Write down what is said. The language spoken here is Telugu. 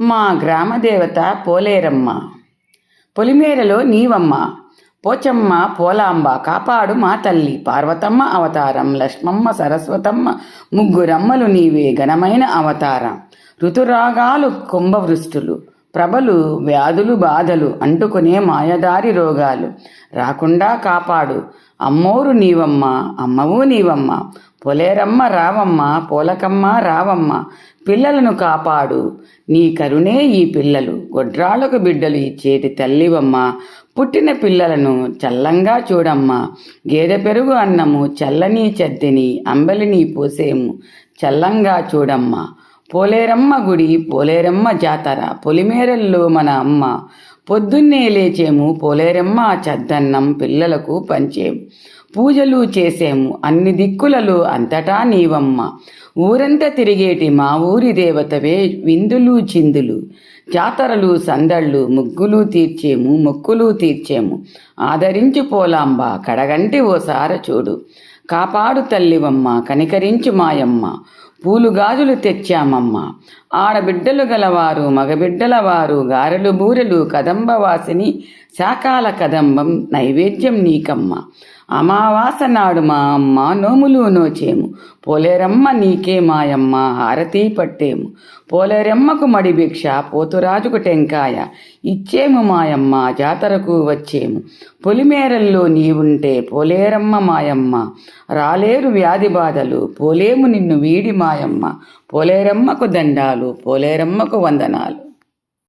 మా గ్రామదేవత పోలేరమ్మ. పొలిమేరలో నీవమ్మ. పోచమ్మ పోలాంబ కాపాడు మా తల్లి. పార్వతమ్మ అవతారం లక్ష్మమ్మ సరస్వతమ్మ. ముగ్గురమ్మలు నీవే ఘనమైన అవతారం. ఋతురాగాలు కుంభవృష్టులు. ప్రభలు వ్యాధులు బాధలు అంటుకునే మాయదారి రోగాలు. రాకుండా కాపాడు. అమ్మోరు నీవమ్మ అమ్మవు నీవమ్మ. పొలేరమ్మ రావమ్మ పోలకమ్మ రావమ్మ. పిల్లలను కాపాడు. నీ కరుణే ఈ పిల్లలు. గొడ్రాళ్ళకు బిడ్డలు ఇచ్చేటి తల్లివమ్మ. పుట్టిన పిల్లలను చల్లంగా చూడమ్మా. గేదె పెరుగు అన్నము చల్లని చెద్దిని అంబలిని పోసేము. చల్లంగా చూడమ్మా. పోలేరమ్మ గుడి పోలేరమ్మ జాతర పొలిమేరల్లో మన అమ్మ. పొద్దున్నే లేచేము పోలేరమ్మ చద్దన్నం పిల్లలకు పంచేము పూజలు చేసేము. అన్ని దిక్కులలో అంతటా నీవమ్మ. ఊరంతా తిరిగేటి మా ఊరి దేవతవే విందులు చిందులు. జాతరలు సందళ్ళు ముగ్గులు తీర్చేము మొక్కులు తీర్చేము. ఆదరించు పోలాంబ కడగంటి ఓసార చూడు. కాపాడు తల్లివమ్మ కనికరించు మాయమ్మ. పూలు గాజులు తెచ్చామమ్మ. ఆడబిడ్డలు గలవారు మగబిడ్డల వారు గారెలు బూరెలు కదంబవాసిని శాకాల కదంబం నైవేద్యం నీకమ్మ. అమావాస నాడు మా అమ్మ నోములు నోచేము. పోలేరమ్మ నీకే మాయమ్మ హారతి పట్టేము. పోలేరమ్మకు మడి భిక్ష పోతురాజుకు టెంకాయ ఇచ్చేము మాయమ్మ జాతరకు వచ్చేము. పొలిమేరల్లో నీవుంటే పోలేరమ్మ మాయమ్మ. రాలేరు వ్యాధి బాధలు పోలేము నిన్ను వీడి మా మాయమ్మ. పోలేరమ్మకు దండాలు పోలేరమ్మకు వందనాలు.